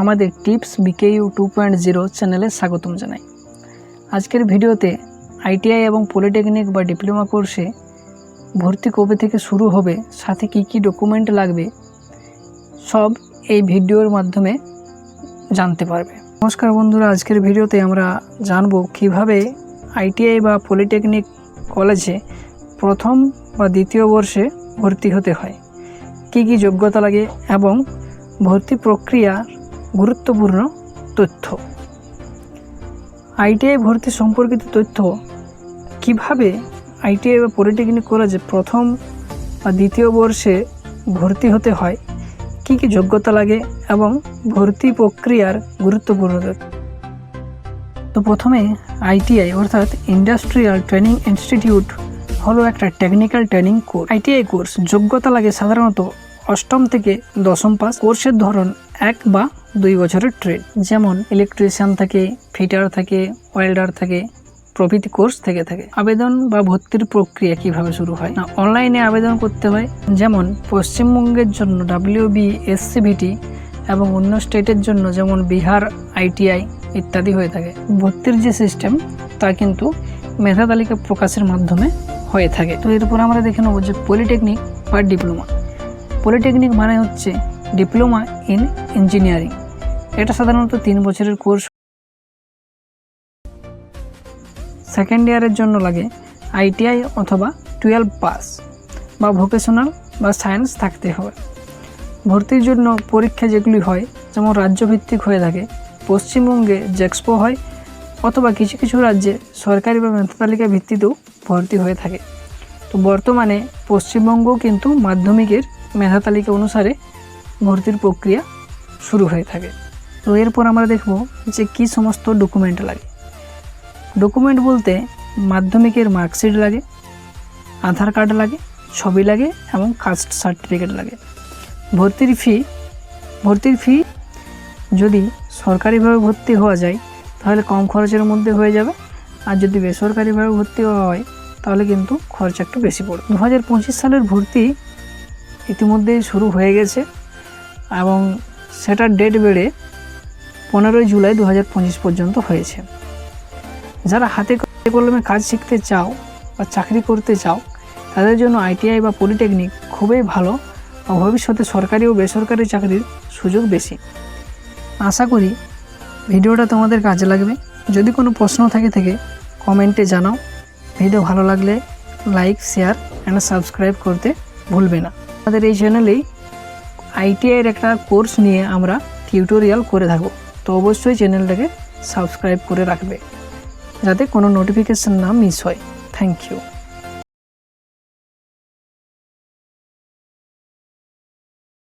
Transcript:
আমাদের tips BKU two point zero চ্যানেলে স্বাগতম জানাই। আজকের ভিডিওতে আইটিআই এবং পলিটেকনিক বা ডিপ্লোমা কোর্সে ভর্তি কবে থেকে শুরু হবে, সাথে কি কি ডকুমেন্ট লাগবে, সব এই ভিডিওর মাধ্যমে জানতে পারবে। নমস্কার বন্ধুরা, আজকের ভিডিওতে আমরা জানব কীভাবে আইটিআই বা পলিটেকনিক কলেজে প্রথম বা দ্বিতীয় বর্ষে ভর্তি হতে হয়, কী কী যোগ্যতা লাগে এবং ভর্তি প্রক্রিয়ার গুরুত্বপূর্ণ তথ্য। আইটিআই ভর্তি সম্পর্কিত তথ্য কীভাবে আইটিআই বা পলিটেকনিক কলেজে প্রথম বা দ্বিতীয় বর্ষে ভর্তি হতে হয়, কী কী যোগ্যতা লাগে এবং ভর্তি প্রক্রিয়ার গুরুত্বপূর্ণ তো প্রথমে আইটিআই অর্থাৎ ইন্ডাস্ট্রিয়াল ট্রেনিং ইনস্টিটিউট হলো একটা technical training course ITI course যোগ্যতা লাগে সাধারণত অষ্টম থেকে দশম পাস। কোর্সের ধরন এক বা দুই বছরের ট্রেড। যেমন ইলেকট্রিশিয়ান থাকে ফিটার থাকে ওয়েল্ডার থাকে, প্রভৃতি কোর্স থেকে থাকে। আবেদন বা ভর্তির প্রক্রিয়া কীভাবে শুরু হয়? না অনলাইনে আবেদন করতে হয়। যেমন পশ্চিমবঙ্গের জন্য ডাব্লিউবি এসসিভিটি এবং অন্য স্টেটের জন্য যেমন বিহার আইটিআই ইত্যাদি হয়ে থাকে। ভর্তির যে সিস্টেম তা কিন্তু মেধা তালিকা প্রকাশের মাধ্যমে হয়ে থাকে। তো এরপর আমরা দেখে নেব যে পলিটেকনিক বা ডিপ্লোমা পলিটেকনিক মানে হচ্ছে ডিপ্লোমা ইন ইঞ্জিনিয়ারিং এটা সাধারণত তিন বছরের কোর্স। সেকেন্ড ইয়ারের জন্য লাগে আইটিআই অথবা টুয়েলভ পাস বা ভোকেশনাল বা সায়েন্স থাকতে হবে ভর্তির জন্য পরীক্ষা যেগুলি হয়, যেমন রাজ্যভিত্তিক হয়ে থাকে, পশ্চিমবঙ্গে জেক্সপো হয়, অথবা কিছু কিছু রাজ্যে সরকারি বা মেধা তালিকা ভিত্তিতেও ভর্তি হয়ে থাকে। তো বর্তমানে পশ্চিমবঙ্গও কিন্তু মাধ্যমিকের মেধা তালিকা অনুসারে ভর্তির প্রক্রিয়া শুরু হয়ে থাকে। তো এরপর আমরা দেখব যে কি সমস্ত ডকুমেন্ট লাগে। ডকুমেন্ট বলতে মাধ্যমিকের মার্কশিট লাগে, আধার কার্ড লাগে, ছবি লাগে এবং কাস্ট সার্টিফিকেট লাগে। ভর্তির ফি ভর্তির ফি যদি সরকারিভাবে ভর্তি হওয়া যায়, তাহলে কম খরচের মধ্যে হয়ে যাবে। আর যদি বেসরকারিভাবে ভর্তি হওয়া হয়, তাহলে কিন্তু খরচ একটু বেশি পড়বে। দু হাজার পঁচিশ সালের ভর্তি ইতিমধ্যেই শুরু হয়ে গেছে এবং সেটার ডেট বেড়ে পনেরোই জুলাই দু হাজার পঁচিশ পর্যন্ত হয়েছে। যারা হাতে কলমে কাজ শিখতে চাও বা চাকরি করতে চাও, তাদের জন্য আইটিআই বা পলিটেকনিক খুবই ভালো ও ভবিষ্যতে সরকারি ও বেসরকারি চাকরির সুযোগ বেশি। আশা করি ভিডিওটা তোমাদের কাজে লাগবে। যদি কোনো প্রশ্ন থাকে থেকে কমেন্টে জানাও। ভিডিও ভালো লাগলে লাইক, শেয়ার অ্যান্ড সাবস্ক্রাইব করতে ভুলবে না। আমাদের এই চ্যানেলেই আইটিআইয়ের একটা কোর্স নিয়ে আমরা টিউটোরিয়াল করে থাকব। তো অবশ্যই চ্যানেলটাকে সাবস্ক্রাইব করে রাখবে যাতে কোনো নোটিফিকেশান না মিস হয়। Thank you